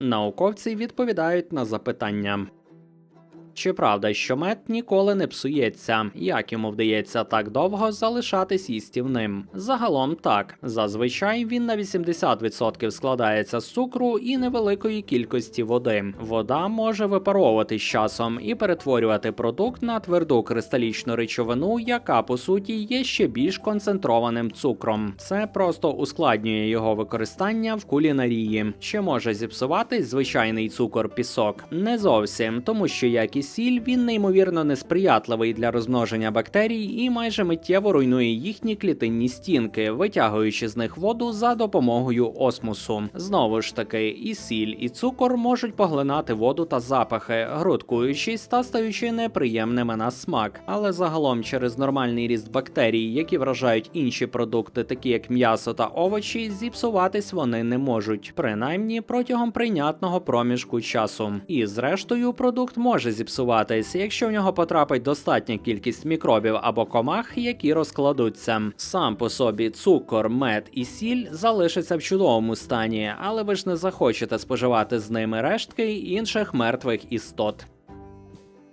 Науковці відповідають на запитання. Чи правда, що мед ніколи не псується? Як йому вдається так довго залишатись їстівним? Загалом так. Зазвичай він на 80% складається з цукру і невеликої кількості води. Вода може випаровувати з часом і перетворювати продукт на тверду кристалічну речовину, яка по суті є ще більш концентрованим цукром. Це просто ускладнює його використання в кулінарії. Чи може зіпсуватись звичайний цукор пісок? Не зовсім, тому що як і сіль, він неймовірно несприятливий для розмноження бактерій і майже миттєво руйнує їхні клітинні стінки, витягуючи з них воду за допомогою осмосу. Знову ж таки, і сіль, і цукор можуть поглинати воду та запахи, грудкуючись та стаючи неприємними на смак. Але загалом через нормальний ріст бактерій, які вражають інші продукти, такі як м'ясо та овочі, зіпсуватись вони не можуть, принаймні протягом прийнятного проміжку часу. І зрештою, продукт може зіпсуватись, якщо в нього потрапить достатня кількість мікробів або комах, які розкладуться. Сам по собі цукор, мед і сіль залишаться в чудовому стані, але ви ж не захочете споживати з ними рештки інших мертвих істот.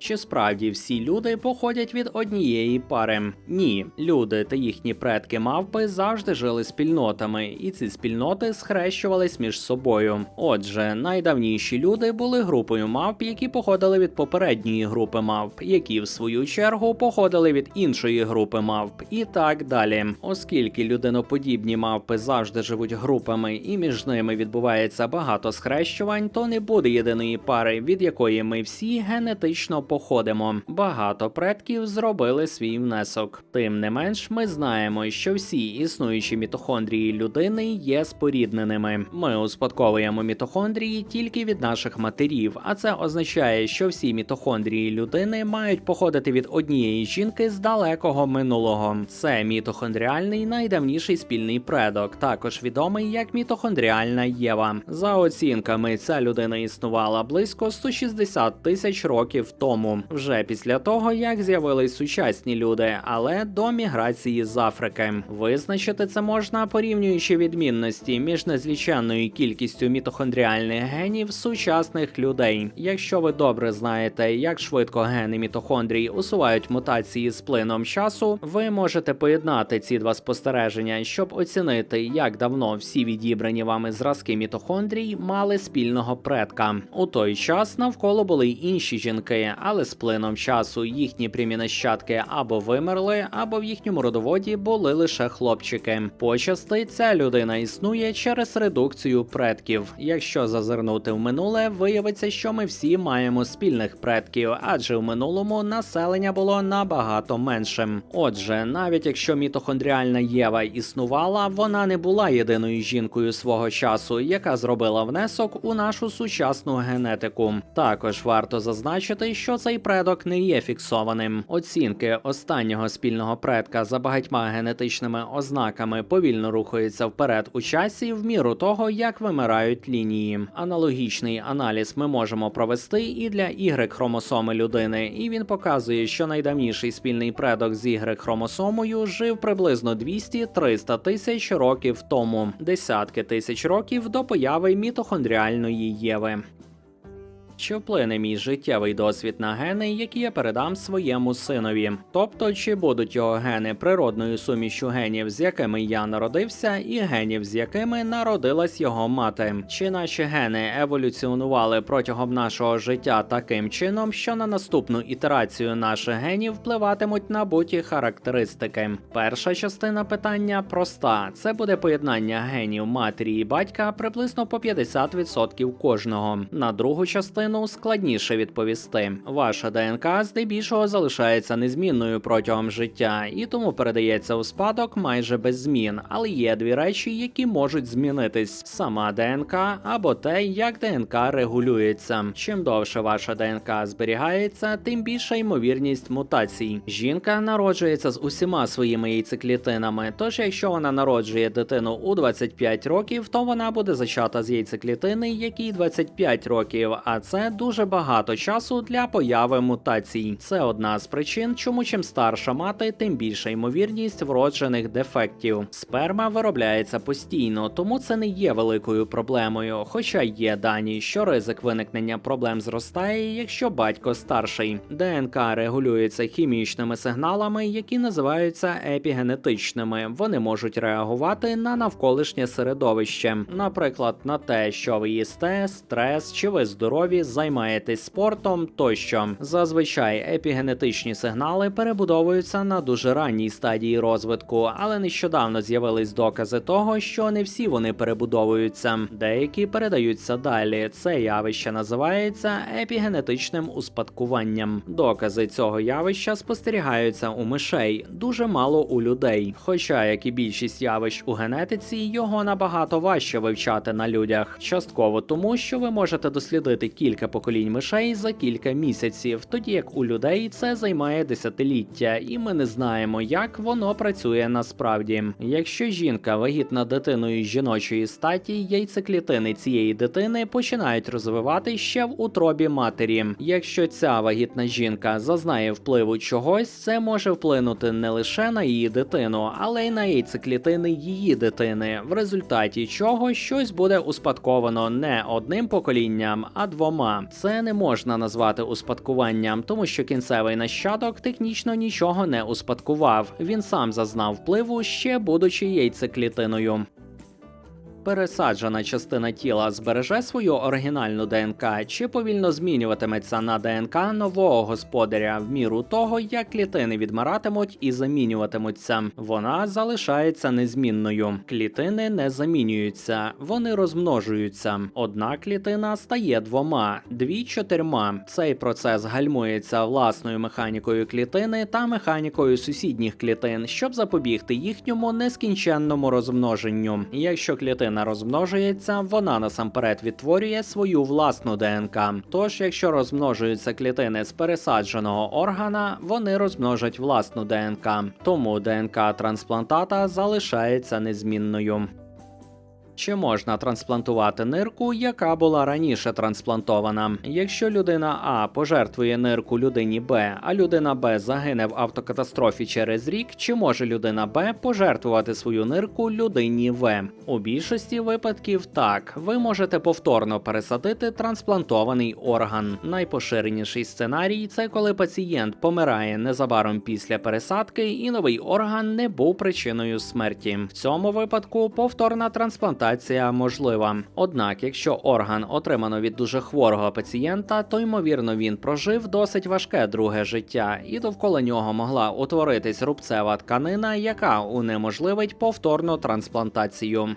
Чи справді всі люди походять від однієї пари? Ні, люди та їхні предки мавпи завжди жили спільнотами, і ці спільноти схрещувались між собою. Отже, найдавніші люди були групою мавп, які походили від попередньої групи мавп, які в свою чергу походили від іншої групи мавп, і так далі. Оскільки людиноподібні мавпи завжди живуть групами, і між ними відбувається багато схрещувань, то не буде єдиної пари, від якої ми всі генетично походимо. Багато предків зробили свій внесок. Тим не менш, ми знаємо, що всі існуючі мітохондрії людини є спорідненими. Ми успадковуємо мітохондрії тільки від наших матерів, а це означає, що всі мітохондрії людини мають походити від однієї жінки з далекого минулого. Це мітохондріальний найдавніший спільний предок, також відомий як мітохондріальна Єва. За оцінками, ця людина існувала близько 160 тисяч років тому, вже після того, як з'явились сучасні люди, але до міграції з Африки. Визначити це можна порівнюючи відмінності між незліченною кількістю мітохондріальних генів сучасних людей. Якщо ви добре знаєте, як швидко гени мітохондрій усувають мутації з плином часу, ви можете поєднати ці два спостереження, щоб оцінити, як давно всі відібрані вами зразки мітохондрій мали спільного предка. У той час навколо були й інші жінки, але з плином часу їхні прямі нащадки або вимерли, або в їхньому родоводі були лише хлопчики. Почасти ця людина існує через редукцію предків. Якщо зазирнути в минуле, виявиться, що ми всі маємо спільних предків, адже в минулому населення було набагато меншим. Отже, навіть якщо мітохондріальна Єва існувала, вона не була єдиною жінкою свого часу, яка зробила внесок у нашу сучасну генетику. Також варто зазначити, що цей предок не є фіксованим. Оцінки останнього спільного предка за багатьма генетичними ознаками повільно рухаються вперед у часі в міру того, як вимирають лінії. Аналогічний аналіз ми можемо провести і для y хромосоми людини, і він показує, що найдавніший спільний предок з y хромосомою жив приблизно 200-300 тисяч років тому, десятки тисяч років до появи мітохондріальної Єви. Чи вплине мій життєвий досвід на гени, які я передам своєму синові? Тобто, чи будуть його гени природною сумішчю генів, з якими я народився, і генів, з якими народилась його мати? Чи наші гени еволюціонували протягом нашого життя таким чином, що на наступну ітерацію наших генів впливатимуть набуті характеристики? Перша частина питання проста: це буде поєднання генів матері і батька приблизно по 50% кожного. На другу частину складніше відповісти. Ваша ДНК здебільшого залишається незмінною протягом життя і тому передається у спадок майже без змін. Але є дві речі, які можуть змінитись: сама ДНК або те, як ДНК регулюється. Чим довше ваша ДНК зберігається, тим більша ймовірність мутацій. Жінка народжується з усіма своїми яйцеклітинами. Тож, якщо вона народжує дитину у 25 років, то вона буде зачата з яйцеклітини, якій 25 років, а це це дуже багато часу для появи мутацій. Це одна з причин, чому чим старша мати, тим більша ймовірність вроджених дефектів. Сперма виробляється постійно, тому це не є великою проблемою. Хоча є дані, що ризик виникнення проблем зростає, якщо батько старший. ДНК регулюється хімічними сигналами, які називаються епігенетичними. Вони можуть реагувати на навколишнє середовище, наприклад, на те, що ви їсте, стрес, чи ви здорові, займаєтесь спортом тощо. Зазвичай епігенетичні сигнали перебудовуються на дуже ранній стадії розвитку, але нещодавно з'явились докази того, що не всі вони перебудовуються, деякі передаються далі. Це явище називається епігенетичним успадкуванням. Докази цього явища спостерігаються у мишей, дуже мало у людей. Хоча, як і більшість явищ у генетиці, його набагато важче вивчати на людях. Частково тому, що ви можете дослідити кілька поколінь мишей за кілька місяців, тоді як у людей це займає десятиліття, і ми не знаємо, як воно працює насправді. Якщо жінка вагітна дитиною жіночої статі, яйцеклітини цієї дитини починають розвивати ще в утробі матері. Якщо ця вагітна жінка зазнає впливу чогось, це може вплинути не лише на її дитину, але й на яйцеклітини її дитини, в результаті чого щось буде успадковано не одним поколінням, а двома. Це не можна назвати успадкуванням, тому що кінцевий нащадок технічно нічого не успадкував. Він сам зазнав впливу ще будучи яйцеклітиною. Пересаджена частина тіла збереже свою оригінальну ДНК чи повільно змінюватиметься на ДНК нового господаря в міру того, як клітини відмиратимуть і замінюватимуться. Вона залишається незмінною. Клітини не замінюються, вони розмножуються. Одна клітина стає двома, дві чотирма. Цей процес гальмується власною механікою клітини та механікою сусідніх клітин, щоб запобігти їхньому нескінченному розмноженню. Якщо клітина розмножується, вона насамперед відтворює свою власну ДНК. Тож, якщо розмножуються клітини з пересадженого органа, вони розмножать власну ДНК. Тому ДНК трансплантата залишається незмінною. Чи можна трансплантувати нирку, яка була раніше трансплантована? Якщо людина А пожертвує нирку людині Б, а людина Б загине в автокатастрофі через рік, чи може людина Б пожертвувати свою нирку людині В? У більшості випадків так. Ви можете повторно пересадити трансплантований орган. Найпоширеніший сценарій це коли пацієнт помирає незабаром після пересадки, і новий орган не був причиною смерті. В цьому випадку повторна трансплантація можлива. Однак, якщо орган отримано від дуже хворого пацієнта, то ймовірно він прожив досить важке друге життя, і довкола нього могла утворитись рубцева тканина, яка унеможливить повторну трансплантацію.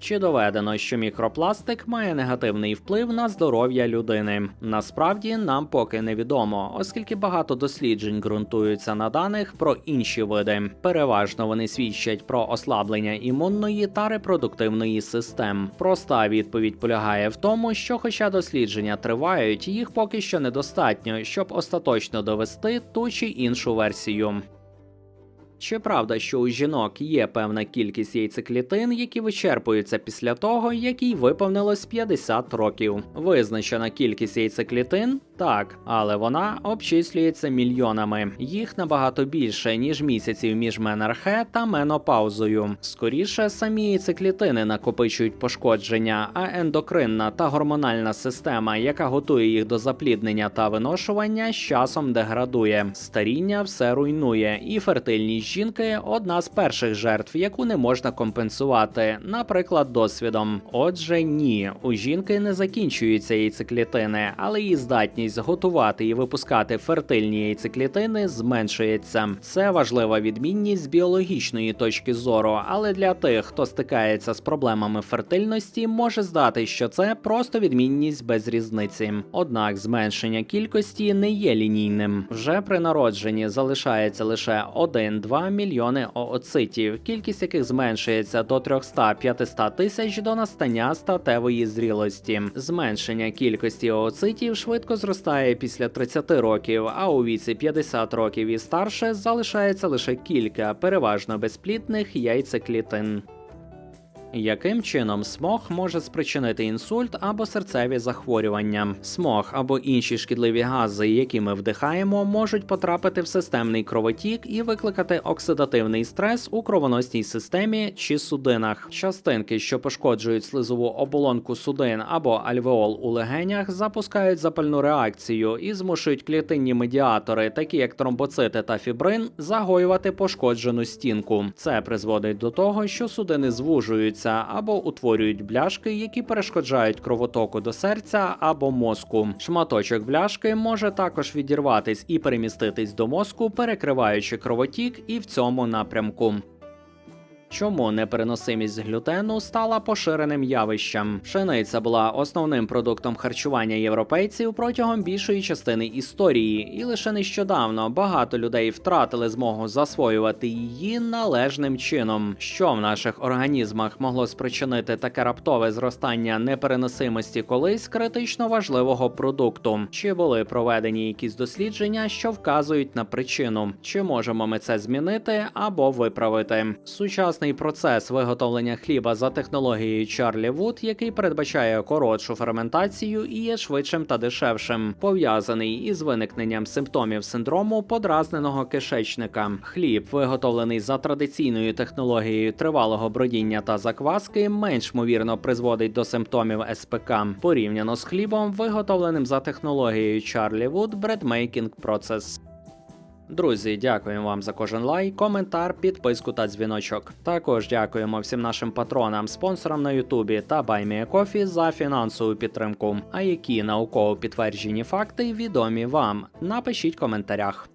Чи доведено, що мікропластик має негативний вплив на здоров'я людини? Насправді нам поки невідомо, оскільки багато досліджень ґрунтуються на даних про інші види. Переважно вони свідчать про ослаблення імунної та репродуктивної систем. Проста відповідь полягає в тому, що, хоча дослідження тривають, їх поки що недостатньо, щоб остаточно довести ту чи іншу версію. Чи правда, що у жінок є певна кількість яйцеклітин, які вичерпуються після того, як їй виповнилось 50 років? Визначена кількість яйцеклітин? Так, але вона обчислюється мільйонами. Їх набагато більше, ніж місяців між менархе та менопаузою. Скоріше, самі яйцеклітини накопичують пошкодження, а ендокринна та гормональна система, яка готує їх до запліднення та виношування, з часом деградує. Старіння все руйнує, і фертильність жінки одна з перших жертв, яку не можна компенсувати, наприклад, досвідом. Отже, ні, у жінки не закінчуються яйцеклітини, але її здатність готувати і випускати фертильні яйцеклітини зменшується. Це важлива відмінність з біологічної точки зору, але для тих, хто стикається з проблемами фертильності, може здати, що це просто відмінність без різниці. Однак зменшення кількості не є лінійним. Вже при народженні залишається лише 1-2 мільйони ооцитів, кількість яких зменшується до 300-500 тисяч до настання статевої зрілості. Зменшення кількості ооцитів швидко зростає після 30 років, а у віці 50 років і старше залишається лише кілька, переважно безплідних яйцеклітин. Яким чином смог може спричинити інсульт або серцеві захворювання? Смог або інші шкідливі гази, які ми вдихаємо, можуть потрапити в системний кровотік і викликати оксидативний стрес у кровоносній системі чи судинах. Частинки, що пошкоджують слизову оболонку судин або альвеол у легенях, запускають запальну реакцію і змушують клітинні медіатори, такі як тромбоцити та фібрин, загоювати пошкоджену стінку. Це призводить до того, що судини звужуються або утворюють бляшки, які перешкоджають кровотоку до серця або мозку. Шматочок бляшки може також відірватись і переміститись до мозку, перекриваючи кровотік і в цьому напрямку. Чому непереносимість глютену стала поширеним явищем? Пшениця була основним продуктом харчування європейців протягом більшої частини історії, і лише нещодавно багато людей втратили змогу засвоювати її належним чином. Що в наших організмах могло спричинити таке раптове зростання непереносимості колись критично важливого продукту? Чи були проведені якісь дослідження, що вказують на причину? Чи можемо ми це змінити або виправити? Сучасний процес виготовлення хліба за технологією Чарлі Вуд, який передбачає коротшу ферментацію і є швидшим та дешевшим, пов'язаний із виникненням симптомів синдрому подразненого кишечника. Хліб, виготовлений за традиційною технологією тривалого бродіння та закваски, менш ймовірно призводить до симптомів СПК порівняно з хлібом, виготовленим за технологією Чарлі Вуд Breadmaking Process. Друзі, дякуємо вам за кожен лайк, коментар, підписку та дзвіночок. Також дякуємо всім нашим патронам, спонсорам на Ютубі та BuyMeACoffee за фінансову підтримку. А які науково підтверджені факти відомі вам? Напишіть в коментарях.